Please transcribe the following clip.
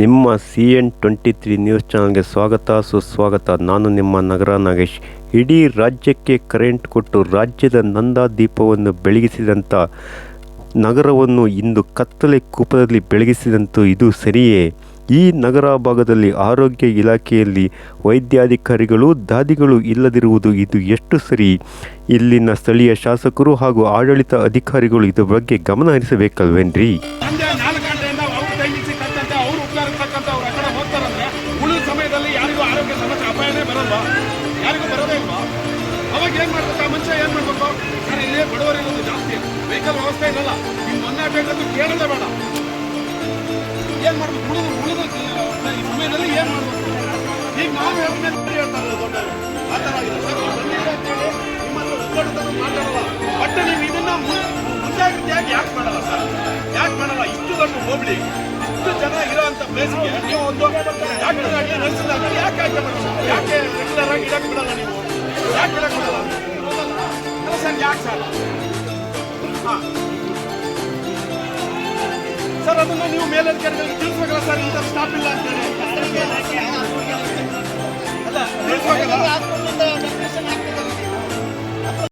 ನಿಮ್ಮ C N twenty three news ಚಾನಲ್ಗೆ ಸ್ವಾಗತ. ಸುಸ್ವಾಗತ. ನಾನು ನಿಮ್ಮ ನಗರ ನಾಗೇಶ್. ಇಡೀ ರಾಜ್ಯಕ್ಕೆ ಕರೆಂಟ್ ಕೊಟ್ಟು ರಾಜ್ಯದ ನಂದಾ ದೀಪವನ್ನು ಬೆಳಗಿಸಿದಂಥ ನಗರವನ್ನು ಇಂದು ಕತ್ತಲೆ ಕೂಪದಲ್ಲಿ ಬೆಳಗಿಸಿದಂತೂ ಇದು ಸರಿಯೇ. ಈ ನಗರ ಭಾಗದಲ್ಲಿ ಆರೋಗ್ಯ ಇಲಾಖೆಯಲ್ಲಿ ವೈದ್ಯಾಧಿಕಾರಿಗಳು, ದಾದಿಗಳು ಇಲ್ಲದಿರುವುದು ಇದು ಎಷ್ಟು ಸರಿ? ಇಲ್ಲಿನ ಸ್ಥಳೀಯ ಶಾಸಕರು ಹಾಗೂ ಆಡಳಿತ ಅಧಿಕಾರಿಗಳು ಇದರ ಬಗ್ಗೆ ಗಮನ ಹರಿಸಬೇಕಲ್ವೇನ್ರಿ? ಅವಾಗ ಏನ್ ಮಾಡ್ಬೇಕು? ಆ ಮನುಷ್ಯ ಏನ್ ಮಾಡ್ಬೇಕು? ಸರ್, ಇಲ್ಲಿ ಬಡವರಿರೋದು ಜಾಸ್ತಿ ವೆಹಿಕಲ್ ವ್ಯವಸ್ಥೆ ಇರಲ್ಲ ನೀವು ಮೊನ್ನೆ ಬೇಕಂತ ಕೇಳೋದೇ ಬೇಡ. ಏನು ಮಾಡ್ಬೇಕು? ಉಳಿದ ಉಳಿದ, ಈ ಸಮಯದಲ್ಲಿ ಏನ್ ಮಾಡ್ಬೇಕು? ಈಗ ನಾವು ಹೇಳ್ತಾರೆ ಹೇಳ್ತಾರೆ ದೊಡ್ಡ ಆ ಥರ ಅಂತೇಳಿ ನಿಮ್ಮನ್ನು ಮಾತಾಡಲ್ಲ. ಬಟ್ ನೀವು ಇದನ್ನ ಮುಂಜಾಗ್ರತೆಯಾಗಿ ಯಾಕೆ ಮಾಡಲ್ಲ ಸರ್? ಯಾಕೆ ಮಾಡಲ್ಲ? ಇಷ್ಟು ದೊಡ್ಡ ಹೋಬಳಿ ಇಷ್ಟು ಜನ ಇರೋಂಥ ಪ್ಲೇಸ್ಗೆ ನೀವು ಒಂದು ಡಾಕ್ಟರ್ ಆಗಿ ನರ್ಸ್ ಆಗಿ ಯಾಕೆ ಆಯ್ಕೆ ಯಾಕೆ ರೆಗ್ಯುಲರ್ ಆಗಿ ಇಡಕ್ಕೆ ಬಿಡಲ್ಲ ನೀವು? ಸರ್ ಯಾಕೆ ಸರ್ ಹಾಂ ಸರ್ ಅದನ್ನು ನೀವು ಮೇಲಧಿಕಾರಿಗಳಿಗೆ ತಿಳಿಸ್ಬೇಕಲ್ಲ ಸರ್ ಇಂಥ ಸ್ಟಾಪ್ ಇಲ್ಲ ಅಂತೇಳಿ.